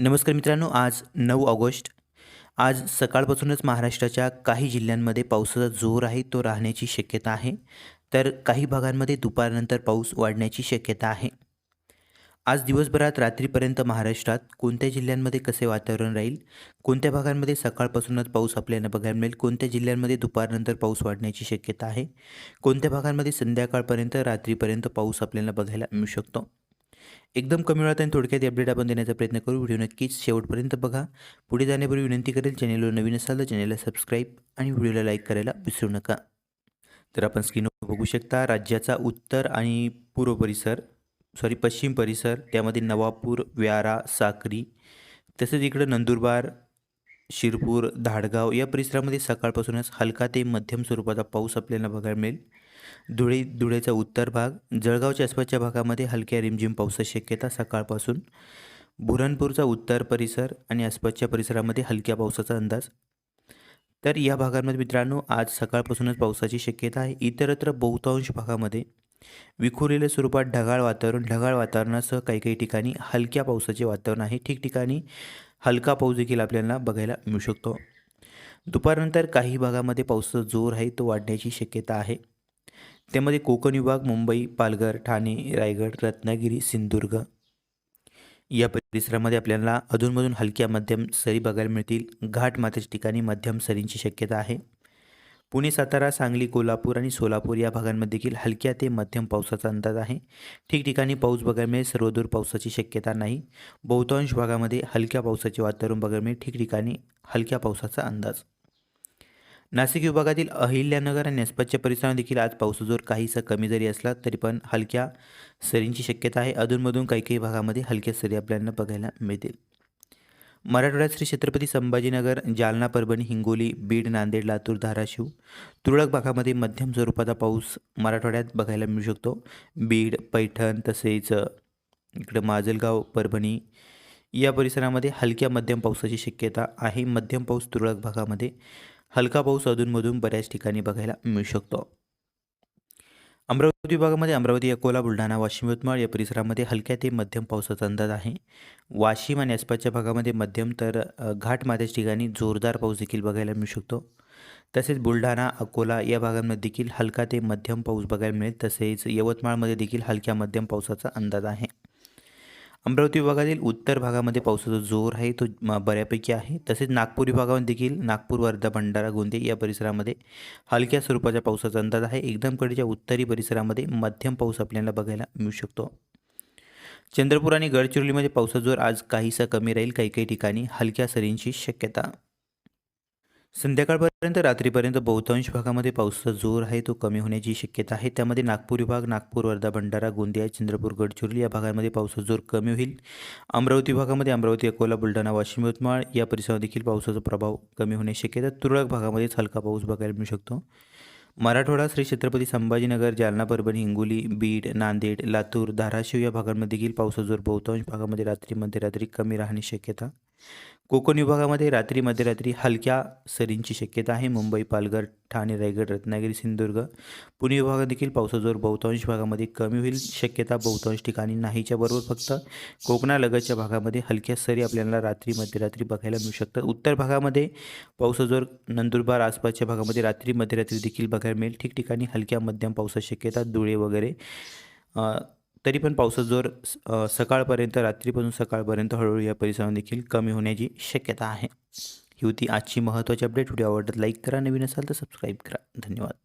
नमस्कार मित्रांनो आज नऊ ऑगस्ट. आज सकाळपासूनच महाराष्ट्राच्या काही जिल्ह्यांमध्ये पावसाचा जोर आहे तो राहण्याची शक्यता आहे. तर काही भागांमध्ये दुपारनंतर पाऊस वाढण्याची शक्यता आहे. आज दिवसभरात रात्रीपर्यंत महाराष्ट्रात कोणत्या जिल्ह्यांमध्ये कसे वातावरण राहील? कोणत्या भागांमध्ये सकाळपासूनच पाऊस आपल्याला बघायला मिळेल? कोणत्या जिल्ह्यांमध्ये दुपारनंतर पाऊस वाढण्याची शक्यता आहे? कोणत्या भागांमध्ये संध्याकाळपर्यंत रात्रीपर्यंत पाऊस आपल्याला बघायला मिळू शकतो? एकदम कमी वेळात आणि थोडक्यात अपडेट आपण देण्याचा प्रयत्न करू. व्हिडिओ नक्कीच शेवटपर्यंत बघा. पुढे जाण्यापूर्वी विनंती करेल चॅनेलवर नवीन असाल तर चॅनेलला सबस्क्राईब आणि व्हिडिओला लाईक करायला विसरू नका. तर आपण स्क्रीनवर बघू शकता राज्याचा उत्तर आणि पूर्व परिसर सॉरी पश्चिम परिसर त्यामध्ये नवापूर व्यारा साक्री तसेच इकडं नंदुरबार शिरपूर धाडगाव या परिसरामध्ये सकाळपासूनच हलका ते मध्यम स्वरूपाचा पाऊस आपल्याला बघायला मिळेल. धुळे धुळेचा उत्तर भाग जळगावच्या आसपासच्या भागामध्ये हलक्या रिमझिम पावसाची शक्यता सकाळपासून. बुरणपूरचा उत्तर परिसर आणि आसपासच्या परिसरामध्ये हलक्या पावसाचा अंदाज. तर या भागांमध्ये मित्रांनो आज सकाळपासूनच पावसाची शक्यता आहे. इतरत्र बहुतांश भागामध्ये विखुरलेल्या स्वरूपात ढगाळ वातावरण ढगाळ वातावरणासह काही काही ठिकाणी हलक्या पावसाचे वातावरण आहे. ठिकठिकाणी हलका पाऊस देखील आपल्याला बघायला मिळू शकतो. दुपारनंतर काही भागामध्ये पावसाचा जोर आहे तो वाढण्याची शक्यता आहे. त्यामध्ये कोकण विभाग मुंबई पालघर ठाणे रायगड रत्नागिरी सिंधुदुर्ग. या परिसरामध्ये आपल्याला अधूनमधून हलक्या मध्यम सरी बघायला मिळतील. घाट मातेच्या ठिकाणी मध्यम सरींची शक्यता आहे. पुणे सातारा सांगली कोल्हापूर आणि सोलापूर या भागांमध्ये देखील हलक्या ते मध्यम पावसाचा अंदाज आहे. ठिकठिकाणी पाऊस बघायला मिळेल. सर्वदूर पावसाची शक्यता नाही. बहुतांश भागामध्ये हलक्या पावसाचे वातावरण बघायला मिळेल. ठिकठिकाणी हलक्या पावसाचा अंदाज. नाशिक विभागातील अहिल्यानगर आणि आसपासच्या परिसरात देखील आज पावसाजोर काहीसा कमी जरी असला तरी पण हलक्या सरींची शक्यता आहे. अधूनमधून काही काही भागामध्ये हलक्या सरी आपल्याला बघायला मिळतील. मराठवाड्यात श्री छत्रपती संभाजीनगर जालना परभणी हिंगोली बीड नांदेड लातूर धाराशिव तुरळक भागामध्ये मध्यम स्वरूपाचा पाऊस मराठवाड्यात बघायला मिळू शकतो. बीड पैठण तसेच इकडं माजलगाव परभणी या परिसरामध्ये हलक्या मध्यम पावसाची शक्यता आहे. मध्यम पाऊस तुरळक भागामध्ये हलका पाऊस अधूनमधून बऱ्याच ठिकाणी बघायला मिळू शकतो. अमरावती विभागामध्ये अमरावती अकोला बुलढाणा वाशिम यवतमाळ या परिसरामध्ये हलक्या ते मध्यम पावसाचा अंदाज आहे. वाशिम आणि आसपासच्या भागामध्ये मध्यम तर घाट माथ्याच्या ठिकाणी जोरदार पाऊस देखील बघायला मिळू शकतो. तसेच बुलढाणा अकोला या भागांमध्ये देखील हलका ते मध्यम पाऊस बघायला मिळेल. तसेच यवतमाळमध्ये देखील हलक्या मध्यम पावसाचा अंदाज आहे. अमरावती विभागातील उत्तर भागामध्ये पावसाचा जोर आहे तो बऱ्यापैकी आहे. तसेच नागपूर विभागामध्ये देखील नागपूर वर्धा भंडारा गोंदे या परिसरामध्ये हलक्या स्वरूपाच्या पावसाचा अंदाज आहे. एकदम कडीच्या उत्तरी परिसरामध्ये मध्यम पाऊस आपल्याला बघायला मिळू शकतो. चंद्रपूर आणि गडचिरोलीमध्ये पावसाचा जोर आज काहीसा कमी राहील. काही काही ठिकाणी हलक्या सरींची शक्यता संध्याकाळपर्यंत रात्रीपर्यंत बहुतांश भागामध्ये पावसाचा जोर आहे तो कमी होण्याची शक्यता आहे. त्यामध्ये नागपूर विभाग नागपूर वर्धा भंडारा गोंदिया चंद्रपूर गडचिरोली या भागांमध्ये पावसाचा जोर कमी होईल. अमरावती भागामध्ये अमरावती अकोला बुलढाणा वाशिम यवतमाळ या परिसरात देखील पावसाचा प्रभाव कमी होण्याची शक्यता तुरळक भागामध्येच हलका पाऊस बघायला मिळू शकतो. मराठवाडा श्री छत्रपती संभाजीनगर जालना परभणी हिंगोली बीड नांदेड लातूर धाराशिव या भागांमध्ये देखील पावसाचा जोर बहुतांश भागामध्ये रात्री मध्यरात्री कमी राहण्याची शक्यता कोकण विभागामध्ये रात्री मध्यरात्री हलक्या सरींची शक्यता आहे. मुंबई पालघर ठाणे रायगड रत्नागिरी सिंधुदुर्ग. पुणे विभागात देखील पावसाजोर बहुतांश भागामध्ये कमी होईल. शक्यता बहुतांश ठिकाणी नाहीच्या बरोबर फक्त कोकणालगतच्या भागामध्ये हलक्या सरी आपल्याला रात्री मध्यरात्री बघायला मिळू शकतात. उत्तर भागामध्ये पावसाजोर नंदुरबार आसपासच्या भागामध्ये रात्री मध्यरात्री देखील बघायला मिळेल. ठिकठिकाणी हलक्या मध्यम पावसाची शक्यता धुळे वगैरे तरी पण पावसाचा जोर सकाळपर्यंत रात्रीपासून सकाळपर्यंत हळूहळू या परिसरात देखील कमी होण्याची शक्यता आहे. ही होती आजची महत्त्वाची अपडेट व्हिडिओ आवडत लाईक करा. नवीन असाल तर सबस्क्राईब करा. धन्यवाद.